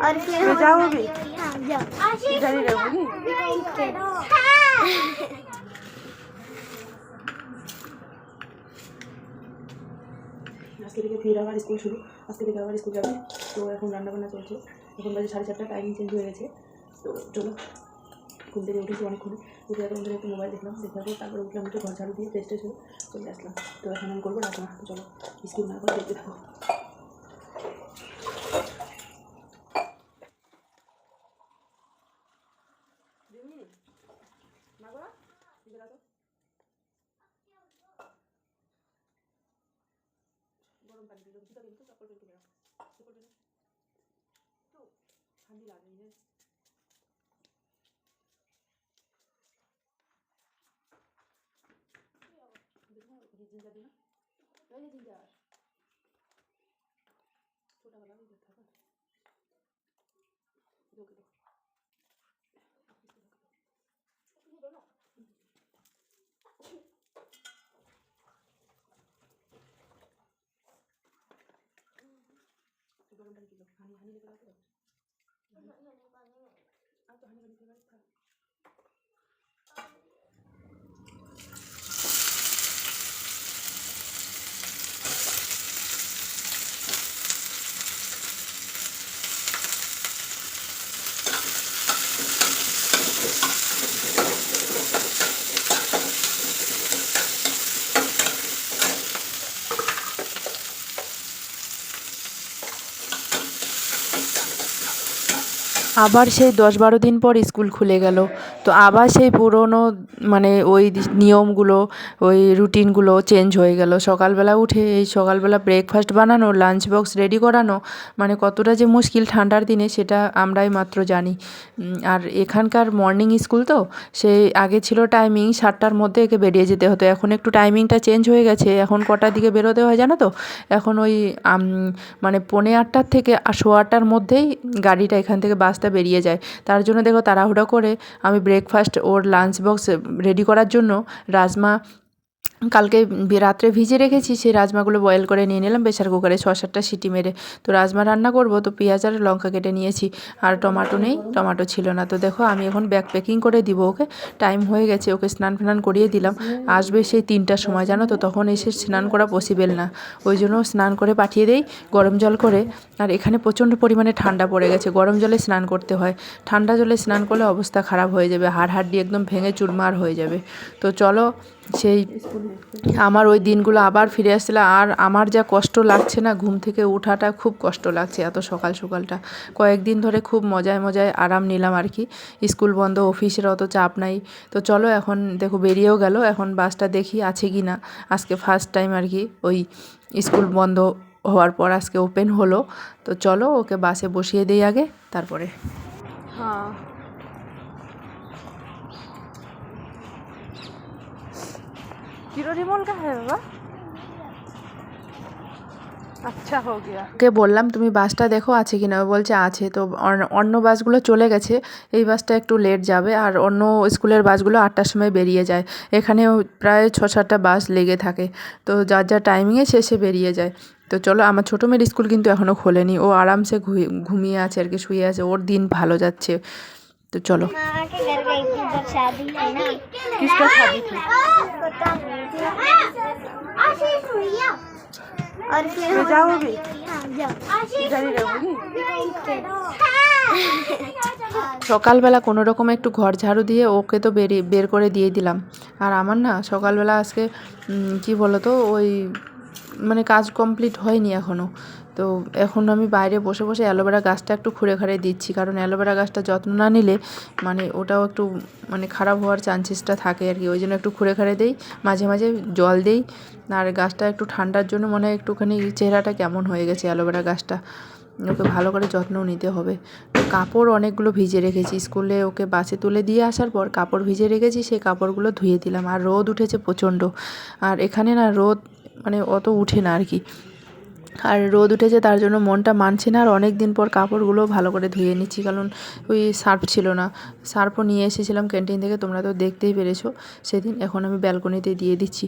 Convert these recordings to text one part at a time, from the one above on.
और फिर तो हम- जाओगे हाँ जाओ इधर ही रहोगी আজকে থেকে ফির আবার স্কুল শুরু আজকে থেকে আবার স্কুল যাবে তো এখন রান্নাবান্না চলছে এখন বাজে সাড়ে চারটা টাইমিং চেঞ্জ হয়ে গেছে তো চলো ঘুম থেকে উঠেছি অনেকক্ষণ উঠে এখন ধরে একটু মোবাইল দেখলাম দেখার পর তারপরে উঠলাম উঠে ঘর ঝাড়ু দিয়ে ফ্রেশ ট্রেশ হয়ে চলে আসলাম তো এখন আমি করবো রাখলাম তো চলো স্কুল না করে দেখতে থাকো গরম পানি দিল জুতা কিন্তু চপ্পল কিন্তু বেরো চপ্পল বেরো তো ঠান্ডি লাগে রে জিঞ্জার দিন ওই যে জিঞ্জার ছোটবেলা ওই দেখা কর লোকে দেখো গরম পানি দিল হানি হানি লেগে আছে আর তো হানি পানি ফেভারিট থাক আবার সেই দশ বারো দিন পর স্কুল খুলে গেল। তো আবার সেই পুরনো মানে ওই নিয়মগুলো, ওই রুটিনগুলো চেঞ্জ হয়ে গেল। সকালবেলা উঠে এই সকালবেলা ব্রেকফাস্ট বানানো লাঞ্চ বক্স রেডি করানো মানে কতটা যে মুশকিল ঠান্ডার দিনে সেটা আমরাই মাত্র জানি। আর এখানকার মর্নিং স্কুল তো সেই আগে ছিল টাইমিং সাতটার মধ্যে একে বেরিয়ে যেতে হতো। এখন একটু টাইমিংটা চেঞ্জ হয়ে গেছে। এখন কটার দিকে বেরোতে হয় জানো তো? এখন ওই মানে পৌনে আটটার থেকে সোয়া আটটার মধ্যেই গাড়িটা এখান থেকে বাসটা বেরিয়ে যায়। তার জন্য দেখো তাড়াহুড়ো করে আমি ব্রেকফাস্ট ওর লাঞ্চ বক্স রেডি করার জন্য রাজমা কালকে রাত্রে ভিজে রেখেছি, সেই রাজমাগুলো বয়েল করে নিয়ে নিলাম। প্রেশার কুকারে ছ সাতটা সিটি মেরে তো রাজমা রান্না করব। তো পেঁয়াজ আর লঙ্কা কেটে নিয়েছি আর টমাটো নেই, টমাটো ছিল না। তো দেখো আমি এখন ব্যাগ প্যাকিং করে দিব ওকে। টাইম হয়ে গেছে, ওকে স্নান ফ্নান করিয়ে দিলাম। আসবে সেই তিনটার সময়, জানো তো? তখন এসে স্নান করা পসিবল না। ওই জন্য স্নান করে পাঠিয়ে দেই গরম জল করে। আর এখানে প্রচণ্ড পরিমাণে ঠান্ডা পড়ে গেছে। গরম জলে স্নান করতে হয়। ঠান্ডা জলে স্নান করলে অবস্থা খারাপ হয়ে যাবে। হাড় হাড্ডি একদম ভেঙে চুরমার হয়ে যাবে। তো চলো সেই আমার ওই দিনগুলো আবার ফিরে আসছিল। আর আমার যা কষ্ট লাগছে না ঘুম থেকে ওঠাটা খুব কষ্ট লাগছে এত সকাল সকালটা। কয়েকদিন ধরে খুব মজায় মজায় আরাম নিলাম আর কি। স্কুল বন্ধ, অফিসের অত চাপ নাই। তো চলো এখন দেখো বেরিয়েও গেল, এখন বাসটা দেখি আছে কি না। আজকে ফার্স্ট টাইম আর কি ওই স্কুল বন্ধ হওয়ার পর আজকে ওপেন হলো। তো চলো ওকে বাসে বসিয়ে দিই আগে, তারপরে। हाँ किरो रिमोल का है बाबा अच्छा हो गया ওকে বললাম তুমি বাসটা দেখো আছে কি না ও বলছে আছে তো অন্য- অন্য বাসগুলো চলে গেছে এই বাসটা একটু লেট যাবে আর অন্য স্কুলের বাসগুলো আটটার সময় বেরিয়ে যায় এখানেও প্রায় ছ সাতটা বাস লেগে থাকে তো যার যার টাইমিংয়ে শেষে বেরিয়ে যায় তো চলো আমার ছোটো মেয়ের স্কুল কিন্তু এখনও খোলেনি ও আরামসে ঘুই- ঘুমিয়ে আছে আর কি শুয়ে আছে ওর দিন ভালো যাচ্ছে তো চলো। সকালবেলা কোনো রকম একটু ঘর ঝাড়ু দিয়ে ওকে তো বেরিয়ে বের করে দিয়ে দিলাম। আর আমার না সকালবেলা আজকে কি বলতো ওই মানে কাজ কমপ্লিট হয়নি এখনও তো এখন আমি বাইরে বসে বসে অ্যালোভেরা গাছটা একটু খুঁড়ে খাড়ে দিচ্ছি। কারণ অ্যালোভেরা গাছটা যত্ন না নিলে মানে ওটাও একটু মানে খারাপ হওয়ার চান্সেসটা থাকে আর কি। ওই জন্য একটু খুঁড়ে খাড়ে দেই, মাঝে মাঝে জল দেই। আর গাছটা একটু ঠান্ডার জন্য মনে হয় একটুখানি চেহারাটা কেমন হয়ে গেছে অ্যালোভেরা গাছটা। ওকে ভালো করে যত্নও নিতে হবে। তো কাপড় অনেকগুলো ভিজে রেখেছি। স্কুলে ওকে বাসে তুলে দিয়ে আসার পর কাপড় ভিজে রেখেছি, সেই কাপড়গুলো ধুয়ে দিলাম। আর রোদ উঠেছে প্রচণ্ড। আর এখানে না রোদ মানে অত উঠে না আর কি। আর রোদ উঠেছে, তার জন্য মনটা মানছে না। আর অনেক দিন পর কাপড়গুলো ভালো করে ধুয়ে নিচ্ছি, কারণ ওই সার্ফ ছিল না। সার্ফও নিয়ে এসেছিলাম ক্যান্টিন থেকে, তোমরা তো দেখতেই পেরেছ। সেদিন এখন আমি ব্যালকনিতে দিয়ে দিচ্ছি।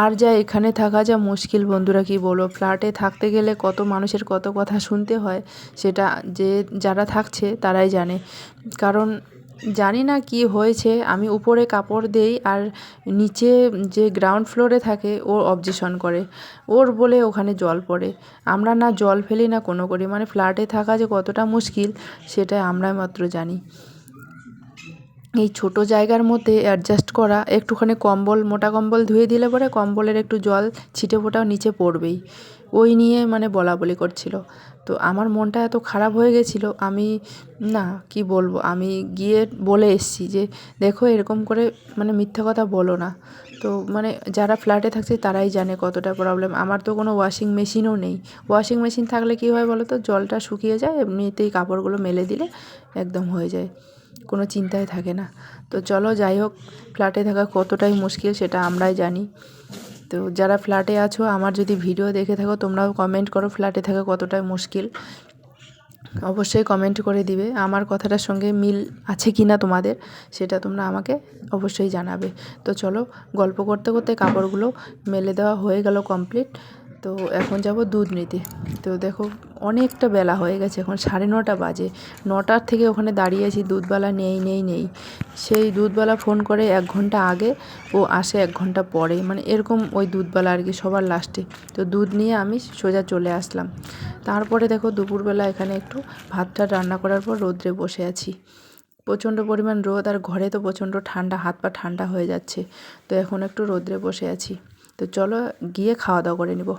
আর যা এখানে থাকা যা মুশকিল, বন্ধুরা কি বলো ফ্ল্যাটে থাকতে গেলে কত মানুষের কত কথা শুনতে হয়, সেটা যে যারা থাকছে তারাই জানে। কারণ জানি না কি হয়েছে, আমি উপরে কাপড় দেই আর নিচে যে গ্রাউন্ড ফ্লোরে থাকে ও অবজেশন করে। ওর বলে ওখানে জল পড়ে। আমরা না জল ফেলি না কোনো করি মানে ফ্ল্যাটে থাকা যে কতটা মুশকিল, সেটা আমরাই মাত্র জানি। এই ছোট জায়গার মধ্যে অ্যাডজাস্ট করা, একটুখানি কম্বল, মোটা কম্বল ধুয়ে দিলে পরে কম্বলের একটু জল ছিটে ফোটাও নিচে পড়বেই। ওই নিয়ে মানে বলা বলি করছিল। তো আমার মনটা এত খারাপ হয়ে গেছিল, আমি না কি বলব, আমি গিয়ে বলে এসছি যে, দেখো এরকম করে মানে মিথ্যা কথা বলো না। তো মানে যারা ফ্ল্যাটে থাকছে তারাই জানে কতটা প্রবলেম আমার তো কোনো ওয়াশিং মেশিনও নেই। ওয়াশিং মেশিন থাকলে কী হয় বলো তো জলটা শুকিয়ে যায়, এমনিতেই কাপড়গুলো মেলে দিলে একদম হয়ে যায়। কোনো চিন্তাই থাকে না। তো চলো যাই হোক ফ্ল্যাটে থাকা কতটাই মুশকিল সেটা আমরাই জানি। তো যারা ফ্ল্যাটে আছো, আমার যদি ভিডিও দেখে থাকো, তোমরাও কমেন্ট করো ফ্ল্যাটে থাকা কতটাই মুশকিল। অবশ্যই কমেন্ট করে দিবে। আমার কথাটার সঙ্গে মিল আছে কি না তোমাদের, সেটা তোমরা আমাকে অবশ্যই জানাবে। তো চলো, গল্প করতে করতে কাপড়গুলো মেলে দেওয়া হয়ে গেল কমপ্লিট তো এখন যাব দুধ নিতে। তো দেখো অনেকটা বেলা হয়ে গেছে, এখন সাড়ে নটা বাজে। নটার থেকে ওখানে দাঁড়িয়ে আছি দুধবালা নেই নেই নেই। সেই দুধবালা ফোন করে এক ঘণ্টা আগে, ও আসে এক ঘণ্টা পরে। মানে এরকম ওই দুধবালা আর কি, সবার লাস্টে। তো দুধ নিয়ে আমি সোজা চলে আসলাম। তারপরে দেখো দুপুরবেলা এখানে একটু ভাতটা রান্না করার পর রোদ্রে বসে আছি। প্রচণ্ড পরিমাণ রোদ, আর ঘরে তো প্রচণ্ড ঠান্ডা, হাত পা ঠান্ডা হয়ে যাচ্ছে। তো এখন একটু রোদ্রে বসে আছি। তো চলো গিয়ে খাওয়া দাওয়া করে নিব।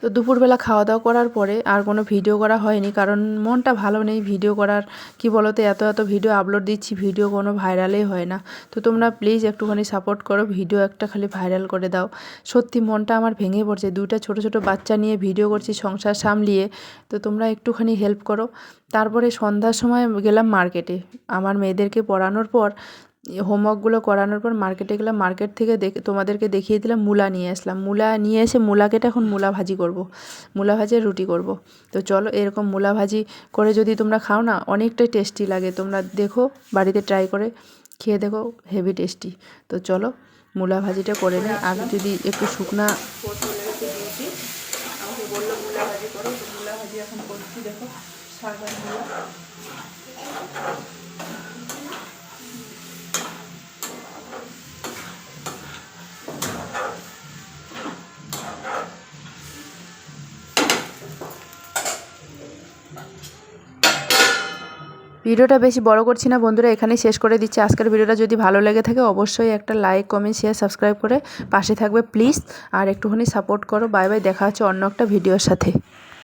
তো দুপুরবেলা খাওয়া দাওয়া করার পরে আর কোনো ভিডিও করা হয়নি, কারণ মনটা ভালো নেই ভিডিও করার। কি তো এত এত ভিডিও আপলোড দিচ্ছি, ভিডিও কোনো ভাইরালই হয় না। তো তোমরা প্লিজ একটুখানি সাপোর্ট করো, ভিডিও একটা খালি ভাইরাল করে দাও। সত্যি মনটা আমার ভেঙে পড়ছে, দুইটা ছোট ছোট বাচ্চা নিয়ে ভিডিও করছি, সংসার সামলিয়ে। তো তোমরা একটুখানি হেল্প করো। তারপরে সন্ধ্যার সময় গেলাম মার্কেটে আমার মেয়েদেরকে পড়ানোর পর হোমওয়ার্কগুলো করানোর পর মার্কেটে গেলাম মার্কেট থেকে দেখে, তোমাদেরকে দেখিয়ে দিলাম মূলা নিয়ে আসলাম। মূলা নিয়ে এসে মূলা কেটে এখন মূলা ভাজি করব। মূলা ভাজের রুটি করব। তো চলো এরকম মূলা ভাজি করে যদি তোমরা খাও না, অনেকটাই টেস্টি লাগে। তোমরা দেখো, বাড়িতে ট্রাই করে খেয়ে দেখো হেভি টেস্টি তো চলো মূলা ভাজিটা করে নিই। আর যদি একটু শুকনা ভাজি ভাজি দেখো ভিডিওটা বেশি বড় করছি না, বন্ধুরা এখানেই শেষ করে দিচ্ছি। আজকের ভিডিওটা যদি ভালো লেগে থাকে, অবশ্যই একটা লাইক কমেন্ট শেয়ার সাবস্ক্রাইব করে পাশে থাকবে প্লিজ আর একটুখানি সাপোর্ট করো। বাই বাই দেখা হচ্ছে অন্য একটা ভিডিওর সাথে।